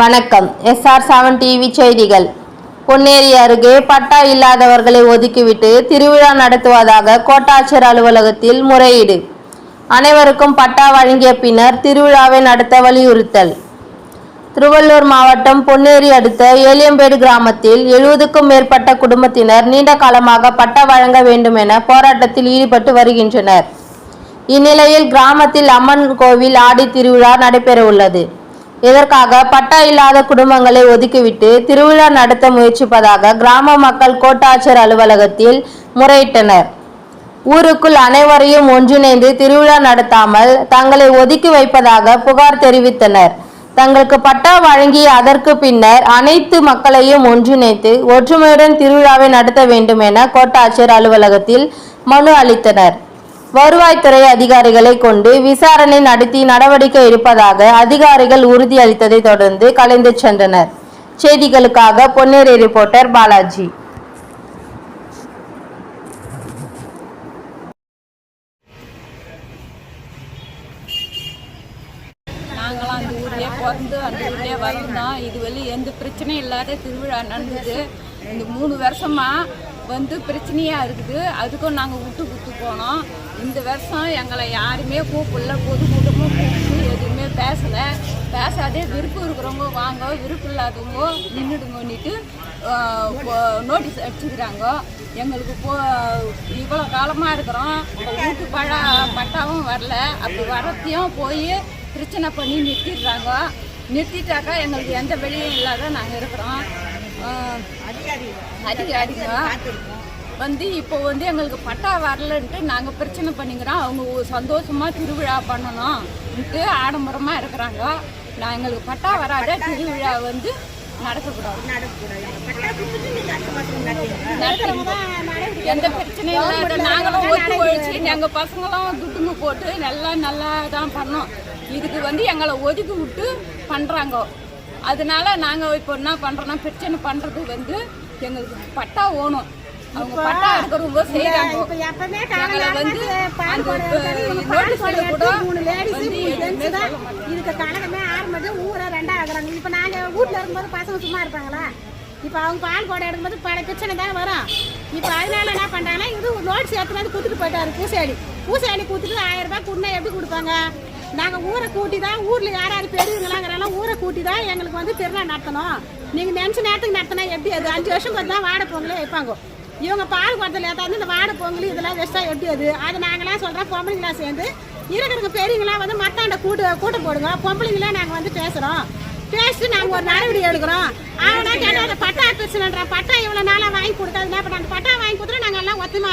வணக்கம். SR seven TV செய்திகள். பொன்னேரி அருகே பட்டா இல்லாதவர்களை ஒதுக்கிவிட்டு திருவிழா நடத்துவதாக கோட்டாட்சியர் அலுவலகத்தில் முறையீடு. அனைவருக்கும் பட்டா வழங்கிய பின்னர் திருவிழாவை நடத்த வலியுறுத்தல். திருவள்ளூர் மாவட்டம் பொன்னேரி அடுத்த ஏலியம்பேடு கிராமத்தில் எழுபதுக்கும் மேற்பட்ட குடும்பத்தினர் நீண்ட காலமாக பட்டா வழங்க வேண்டும் என போராட்டத்தில் ஈடுபட்டு வருகின்றனர். இந்நிலையில் கிராமத்தில் அம்மன் கோவில் ஆடி திருவிழா நடைபெறவுள்ளது. இதற்காக பட்டா இல்லாத குடும்பங்களை ஒதுக்கிவிட்டு திருவிழா நடத்த முயற்சிப்பதாக கிராம மக்கள் கோட்டாட்சியர் அலுவலகத்தில் முறையிட்டனர். ஊருக்குள் அனைவரையும் ஒன்றிணைந்து திருவிழா நடத்தாமல் தங்களை ஒதுக்கி வைப்பதாக புகார் தெரிவித்தனர். தங்களுக்கு பட்டா வழங்கி அதற்கு பின்னர் அனைத்து மக்களையும் ஒன்றிணைத்து ஒற்றுமையுடன் திருவிழாவை நடத்த வேண்டும் என கோட்டாட்சியர் அலுவலகத்தில் மனு அளித்தனர். வருவாய்த்துறை அதிகாரிகளை கொண்டு விசாரணை நடத்தி நடவடிக்கை எடுப்பதாக அதிகாரிகள் உறுதியளித்ததை தொடர்ந்து கலைந்து சென்றனர். செய்திகளுக்காக பொன்னேரி ரிப்போர்ட்டர் பாலாஜி. நாங்களாம் அந்த ஊர்லேயே பிறந்து அந்த ஊர்லேயே வளர்ந்தோம். இது வெளியே எந்த பிரச்சனையும் இல்லாத திருவிழா நடந்தது. இந்த மூணு வருஷமா வந்து பிரச்சனையாக இருக்குது. அதுக்கும் நாங்கள் விட்டு விட்டு போனோம். இந்த வருஷம் எங்களை யாருமே கூப்பிடல. பொதுக்கூட்டமும் கூப்பிட்டு எதுவுமே பேசலை. பேசாதே விருப்பம் இருக்கிறவங்க வாங்க விருப்பம் இல்லாதவங்க நின்றுடுங்கன்னுட்டு நோட்டீஸ் அடிச்சுக்கிறாங்க. எங்களுக்கு போ இவ்வளோ காலமாக இருக்கிறோம். வீட்டு பழ பட்டாவும் வரல. அப்படி வரத்தையும் போய் பிரச்சனை பண்ணி நிறுத்திடுறாங்க. நிறுத்திட்டாக்கா எங்களுக்கு எந்த வெளியும் இல்லாத நாங்கள் இருக்கிறோம். அதிகாரிங்க வந்து இப்போ வந்து எங்களுக்கு பட்டா வரலன்ட்டு நாங்கள் பிரச்சனை பண்ணிக்கிறோம். அவங்க ஒரு சந்தோஷமா திருவிழா பண்ணணும்ன்ட்டு ஆடம்பரமாக இருக்கிறாங்க. நான் எங்களுக்கு பட்டா வராத திருவிழா வந்து நடக்கக்கூடாது. நடத்துறவங்க எந்த பிரச்சனையும் இல்லாத நாங்களும் ஒத்து ஒழிச்சு எங்கள் பசங்களும் துட்டுங்க போட்டு நல்லா நல்லா தான் பண்ணோம். இதுக்கு வந்து எங்களை ஒதுக்கி விட்டு பண்ணுறாங்க அதனால நாங்கள் இப்போ என்ன பண்ணுறோன்னா பிரச்சனை பண்ணுறது வந்து எங்களுக்கு பட்டா ஓணும். அவங்க பட்டா இருக்கிறவங்க எங்களை வந்து நோட்டீஸ்ல கூட மூணு மாட்டாங்க. இதுக்கு கணக்கமே ஆரம்பிச்சு ஊரே ரெண்டா ஆகுறாங்க இப்ப நாங்க வீட்ல இருக்கும்போது பசங்க சும்மா இருப்பாங்களா? இப்ப அவங்க பால் குடம் எடுக்கும்போது பல பிரச்சனை தான் வரும். இப்ப அதனால என்ன பண்றாங்கன்னா இது நோட்ஸ் எடுத்துனாந்து குத்துட்டு போயிட்டாரு பூசாடி. பூசாடி குத்துட்டு ஆயிரம் ரூபாய் கொடுனா எப்படி கொடுப்பாங்க? நாங்கள் ஊரை கூட்டி தான் ஊரில் யார் யார் பெரியவங்களாங்கிறலாம் ஊரை கூட்டி தான் எங்களுக்கு வந்து திருவிழா நடத்தணும். நீங்கள் நினச்ச நேரத்துக்கு நடத்தினா எப்படி அது? அஞ்சு வருஷம் கொஞ்சம் தான் வாட பொங்கலே வைப்பாங்க. இவங்க பால் குடத்தில் ஏற்றாந்து இந்த வாட பொங்கல் இதெல்லாம் வச்சா எப்படி அது? அது நாங்களாம் சொல்கிறோம் பொம்பளைங்களா சேர்ந்து. இருக்கிறவங்க பெரியவங்களாம் வந்து மத்தாண்ட கூட்டு கூட்டம் போடுங்க. பொம்பளைங்களாம் நாங்கள் வந்து பேசுகிறோம் பேசிட்டு நாங்கள் ஒரு நடவடிக்கை எடுக்கிறோம். ஆனால் கேட்டால் அந்த பட்டா பிரச்சனைன்ற பட்டா இவ்வளோ நாளாக வாங்கி கொடுத்தா என்ன பண்ண அந்த பட்டா வாங்கி கொடுத்துட்டு நாங்கள் எல்லாம் ஒத்துமா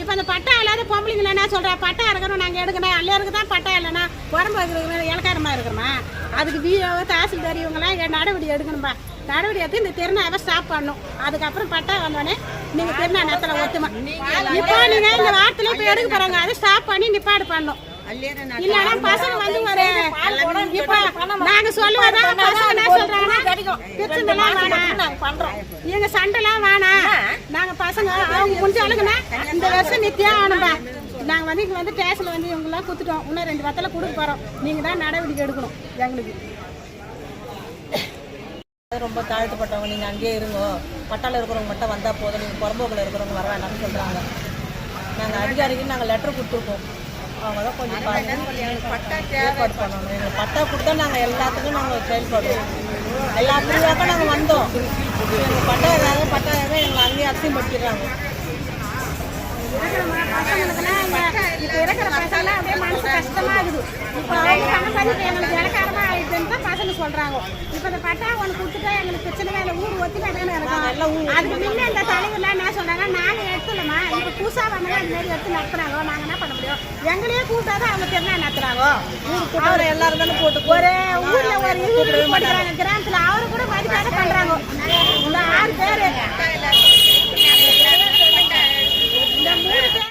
இப்போ அந்த பட்டா இல்லாத பொம்பளைங்கள என்ன சொல்கிறா பட்டா இருக்கிறோம் நாங்கள் எடுக்கணும். எல்லாருக்கும் தான் பட்டா இல்லைன்னா உடம்பு இருக்கிற இலக்காரமாக இருக்கிறோமா அதுக்கு விஓ தாசில்தார் இவங்கெல்லாம் நடவடிக்கை எடுக்கணும்பா. நடவடிக்கை எடுத்து இந்த திருநாவை ஸ்டாப் பண்ணும். அதுக்கப்புறம் பட்டா வந்தோடனே நீங்கள் திருநா நேரத்தில் ஒத்துமா. இப்போ நீங்கள் இந்த வாரத்தில் இப்போ எடுக்க போகிறாங்க அதை ஸ்டாப் பண்ணி நிப்பாடு பண்ணும். இல்லைன்னா பசங்க வந்து நாங்க சொல்லுவதா பசங்க என்ன சொல்றாங்கன்னா பிரச்சனைலாம் வேணாம் எங்க சண்டைலாம் வேணாம். நாங்க பசங்க அவங்க முடிஞ்ச அளவுக்குன்னா இந்த வருஷம் நித்தியம் ஆகணும்பா நாங்க வந்து இங்க வந்து ஸ்டேஷன்ல வந்து இவங்கெல்லாம் குத்துட்டோம் இன்னும் ரெண்டு வத்தல கொடுக்க போறோம். நீங்க தான் நடவடிக்கை எடுக்கணும். எங்களுக்கு. ரொம்ப தாழ்த்தப்பட்டவங்க நீங்கள் அங்கேயே இருங்கோ. பட்டால இருக்கிறவங்க மட்டும் வந்தால் போதும். நீங்கள் புறம்போக்கில் இருக்கிறவங்க வர வேண்டாம்னு சொல்கிறாங்க நாங்கள் அதிகாரிக்கு நாங்கள் லெட்டர் கொடுத்துருக்கோம். அவங்க தான் கொஞ்சம் பாருங்க. ஏற்பாடு பண்ணணும். எங்களுக்கு பட்டா கொடுத்தா நாங்கள் எல்லாத்துக்கும் நாங்கள் செயல்படுவோம். எல்லா திருவிழாக்கும் நாங்கள் வந்தோம். எங்கள் பட்டா ஏதாவது பட்டா ஏதாவது எங்களை அங்கேயே அசிங்கப்படுத்திடுறாங்க இருக்கிற ம- பசங்களுக்குலாம் இங்க இப்ப இருக்கிற பசங்களாம் அப்படியே மனசு கஷ்டமா இருக்குது. இப்போ அவங்க பணம் எங்களுக்கு இலக்காரமா ஆயிடுதுன்னு தான் பசங்க சொல்றாங்க. இப்போ இந்த பட்டா ஒன்று கொடுத்துட்டா எங்களுக்கு பிரச்சனை இல்லை. ஊர் ஒத்துமை இருக்கும் அதுக்கு முன்ன இந்த தலைவர்லாம் என்ன எடுத்துலமா வந்தவங்க இந்த மாதிரி எடுத்து நடத்துறாங்க நாங்க என்ன பண்ண முடியும்? எங்களையே கூப்பிட்டாதான் அவங்க திருநா நடத்துறாங்க. அவரை எல்லாரும் தானே போட்டு ஒரு ஊர்ல ஒரு கிராமத்துல அவரு கூட பண்றாங்க. இந்த ஆறு பேரு.